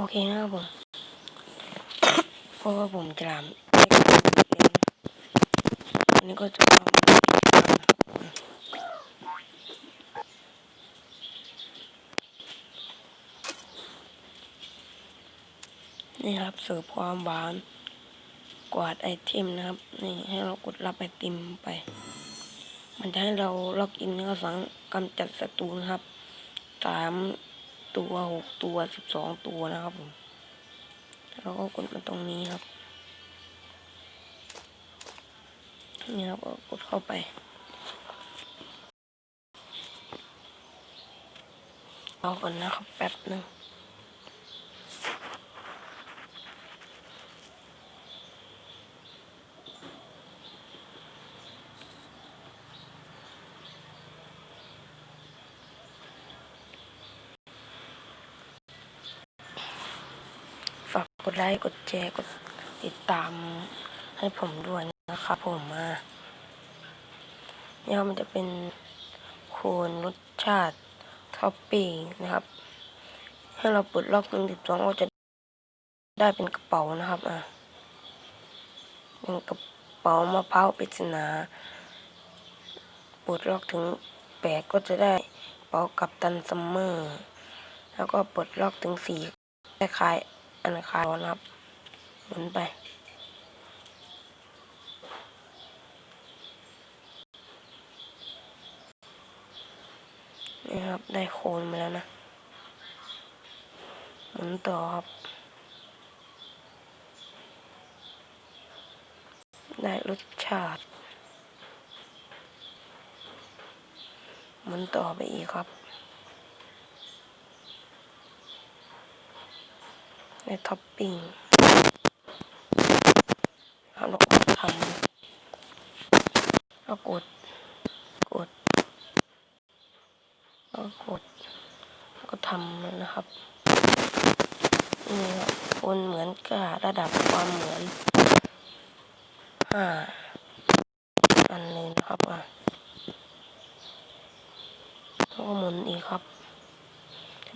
โอเคนะครับผมเพราะว่าผมจะทำอันนี้ก็จะทำนี่ครับเสิร์ฟความหวาน กวาดไอเทมนะครับ นี่ให้เรากดรับไอติมไป มันจะให้เราล็อกอินแล้วก็สังกำจัดศัตรูนะครับสาม ตัวหกตัวสิบสองตัวนะครับผมแล้วก็กดมาตรงนี้ครับนี่ครับก็กดเข้าไป เอาก่อนนะครับแป๊บหนึ่ง กดไลค์ กดแชร์ กดติดตามให้ผมด้วยนะครับผมมาเนี่ยมันจะเป็นโคนรสชาติท็อปปิ้งนะครับ ให้เราปลดล็อกหนึ่งสิบสองก็จะได้เป็นกระเป๋านะครับอะเป็นกระเป๋ามะพร้าวปริศนาปลดล็อกถึงแปดก็จะได้กระเป๋ากับตันซัมเมอร์ แล้วก็ปลดล็อกถึงสี่คล้าย อันคายนะครับหมุนไปนี่ครับได้โคนมาแล้วนะหมุนต่อครับ ได้รสชาติหมุนต่อไปอีกครับ ได้ท็อปปิ้งครับเราก็ทำแล้วกด กดแล้วก็กดก็ทำนะครับ นี่ครับคนเหมือนกับระดับความเหมือนห้าอันเลยนะครับอะแล้วก็หมุนอีกครับ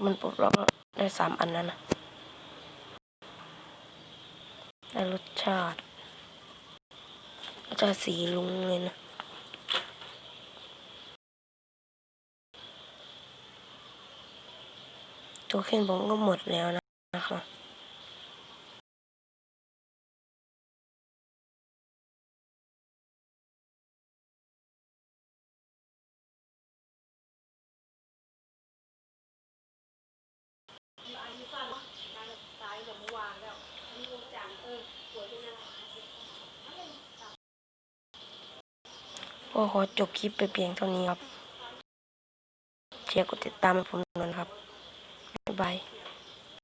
มันปลดล็อกได้สามอันแล้วนะ ได้รสชาติรสชาติสีลุงเลยนะ ตัวเข็นผมก็หมดแล้วนะนะค ก็ขอจบคลิปไปเพียงเท่านี้ครับเชียร์กดติดตามให้ผมหน่อยนะครับบ๊ายบาย